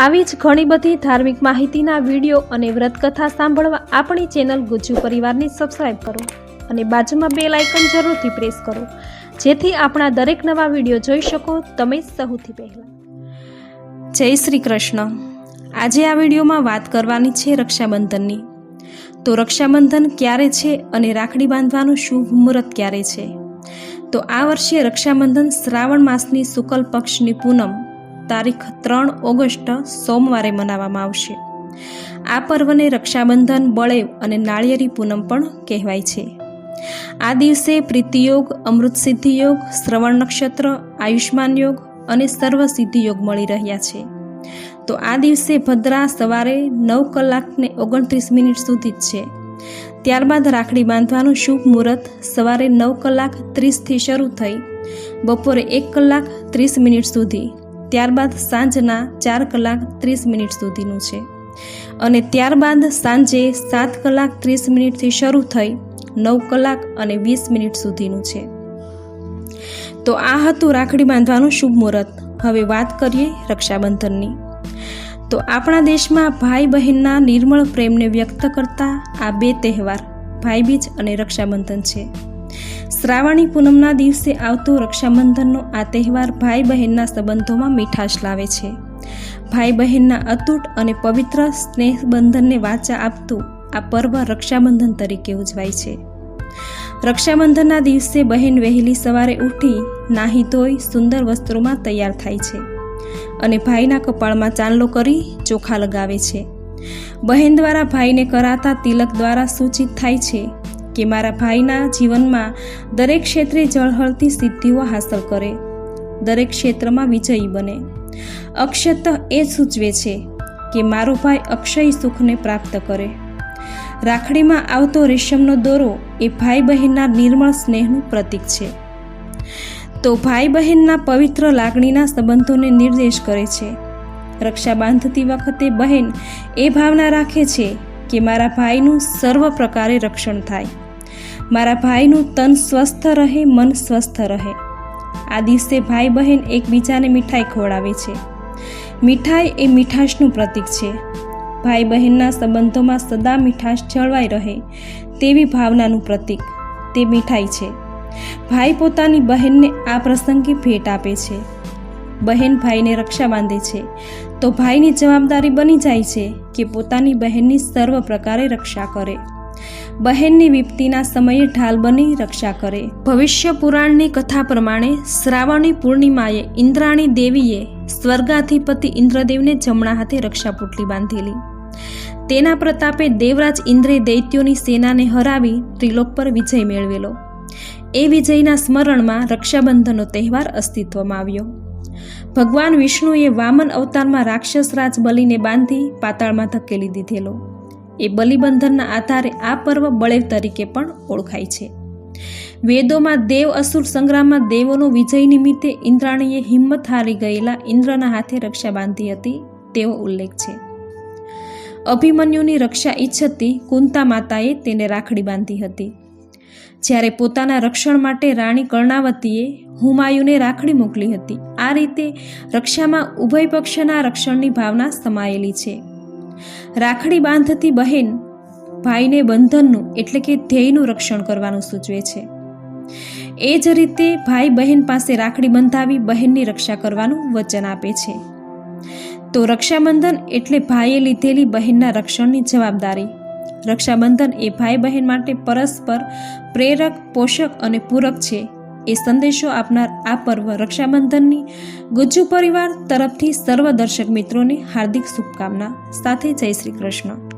આવી જ ઘણી બધી ધાર્મિક માહિતીના વીડિયો અને વ્રતકથા સાંભળવા આપણી ચેનલ ગુજ્જુ પરિવારની સબસ્ક્રાઈબ કરો અને બાજુમાં બે લાઇકન જરૂરથી પ્રેસ કરો. જેથી આપણા દરેક નવા વીડિયો જોઈ શકો તમે સૌથી પહેલાં. જય શ્રી કૃષ્ણ. આજે આ વિડીયોમાં વાત કરવાની છે રક્ષાબંધનની. તો રક્ષાબંધન ક્યારે છે અને રાખડી બાંધવાનું શુભ મુહૂર્ત ક્યારે છે? તો આ વર્ષે રક્ષાબંધન શ્રાવણ માસની શુકલ પક્ષની પૂનમ તારીખ ત્રણ ઓગસ્ટ સોમવારે મનાવવામાં આવશે. આ પર્વને રક્ષાબંધન, બળેવ અને નાળિયેરી પૂનમ પણ કહેવાય છે. આ દિવસે પ્રીતિયોગ અમૃત સિદ્ધિયોગ શ્રવણ નક્ષત્ર, આયુષ્માન યોગ અને સર્વ સિદ્ધિ યોગ મળી રહ્યા છે. તો આ દિવસે ભદ્રા સવારે નવ કલાકને ઓગણત્રીસ મિનિટ સુધી જ છે. ત્યારબાદ રાખડી બાંધવાનું શુભ મુહૂર્ત સવારે નવ કલાક ત્રીસથી શરૂ થઈ, બપોરે એક કલાક ત્રીસ મિનિટ સુધી. ત્યારબાદ સાંજના ચાર કલાક ત્રીસ મિનિટ સુધીનું છે. અને ત્યારબાદ સાંજે સાત કલાક ત્રીસ મિનિટથી શરૂ થઈ નવ કલાક અને વીસ મિનિટ સુધીનું છે. તો આ હતું રાખડી બાંધવાનું શુભ મુહૂર્ત. હવે વાત કરીએ રક્ષાબંધનની. તો આપણા દેશમાં ભાઈ બહેનના નિર્મળ પ્રેમને વ્યક્ત કરતા આ બે તહેવાર, ભાઈબીજ અને રક્ષાબંધન છે. શ્રાવણી પૂનમના દિવસે આવતો રક્ષાબંધનનો આ તહેવાર ભાઈ બહેનના સંબંધોમાં મીઠાશ લાવે છે. ભાઈ બહેનના અતૂટ અને પવિત્ર સ્નેહબંધનને વાચા આપતું આ પર્વ રક્ષાબંધન તરીકે ઉજવાય છે. રક્ષાબંધનના દિવસે બહેન વહેલી સવારે ઉઠી નાહી ધોઈ સુંદર વસ્ત્રોમાં તૈયાર થાય છે અને ભાઈના કપાળમાં ચાંદલો કરી ચોખા લગાવે છે. બહેન દ્વારા ભાઈને કરાતા તિલક દ્વારા સૂચિત થાય છે કે મારા ભાઈના જીવનમાં દરેક ક્ષેત્રે જળહળતી સિદ્ધિઓ હાંસલ કરે. દરેક ક્ષેત્રમાં વિજયી બને. અક્ષત એ સૂચવે છે કે મારો ભાઈ અક્ષય સુખને પ્રાપ્ત કરે. રાખડીમાં આવતો રેશમનો દોરો એ ભાઈ બહેનના નિર્મળ સ્નેહનું પ્રતીક છે. તો ભાઈ બહેનના પવિત્ર લાગણીના સંબંધોને નિર્દેશ કરે છે. રક્ષા બાંધતી વખતે બહેન એ ભાવના રાખે છે કે મારા ભાઈનું સર્વ પ્રકારે રક્ષણ થાય. મારા ભાઈનું તન સ્વસ્થ રહે, મન સ્વસ્થ રહે. આ દિવસે ભાઈ બહેન એકબીજાને મીઠાઈ ખવડાવે છે. મીઠાઈ એ મીઠાશનું પ્રતીક છે. ભાઈ બહેનના સંબંધોમાં સદા મીઠાશ જળવાઈ રહે તેવી ભાવનાનું પ્રતીક. તે મીઠાઈ છે. ભાઈ પોતાની બહેનને આ પ્રસંગે ભેટ આપે છે. બહેન ભાઈને રક્ષા બાંધે છે. તો ભાઈની જવાબદારી બની જાય છે કે પોતાની બહેનની સર્વ પ્રકારે રક્ષા કરે. બહેનની વિપત્તિના સમયે ઢાલ બની રક્ષા કરે. ભવિષ્ય પુરાણની કથા પ્રમાણે શ્રાવણી પૂર્ણિમાએ ઇન્દ્રાણી દેવીએ સ્વર્ગાધિપતિ ઇન્દ્રદેવને જમણા હાથે રક્ષાપુટલી બાંધેલી. તેના પ્રતાપે દેવરાજ ઇન્દ્રે દૈત્યોની સેનાને હરાવી ત્રિલોક પર વિજય મેળવેલો. એ વિજયના સ્મરણમાં રક્ષાબંધનનો તહેવાર અસ્તિત્વમાં આવ્યો. ભગવાન વિષ્ણુએ વામન અવતારમાં રાક્ષસ રાજ બલિને બાંધી પાતાળમાં ધકેલી દીધેલો. એ બલિબંધનના આધારે આ પર્વ બળેવ તરીકે પણ ઓળખાય છે. વેદોમાં દેવ અસુર સંગ્રામમાં દેવોનો વિજય નિમિત્તે ઇન્દ્રાણીએ હિંમત હારી ગયેલા ઇન્દ્રના હાથે રક્ષા બાંધી હતી તેવો ઉલ્લેખ છે. અભિમન્યુની રક્ષા ઈચ્છતી કુંતા માતાએ તેને રાખડી બાંધી હતી. જ્યારે પોતાના રક્ષણ માટે રાણી કર્ણાવતીએ હુમાયુને રાખડી મોકલી હતી. આ રીતે રક્ષામાં ઉભય પક્ષના રક્ષણની ભાવના સમાયેલી છે. રાખડી બાંધતી બહેન ભાઈને બંધનનું એટલે કે ધ્યેયનું રક્ષણ કરવાનું સૂચવે છે. એ જ રીતે ભાઈ બહેન પાસે રાખડી બંધાવી બહેનની રક્ષા કરવાનું વચન આપે છે. તો રક્ષાબંધન એટલે ભાઈએ લીધેલી બહેનના રક્ષણની જવાબદારી. રક્ષાબંધન એ ભાઈ બહેન માટે પરસ્પર પ્રેરક, પોષક અને પૂરક છે. એ સંદેશો આપનાર આ પર્વ રક્ષાબંધનની ગુજ્જુ પરિવાર તરફથી સર્વ દર્શક મિત્રોને હાર્દિક શુભકામના સાથે જય શ્રી કૃષ્ણ.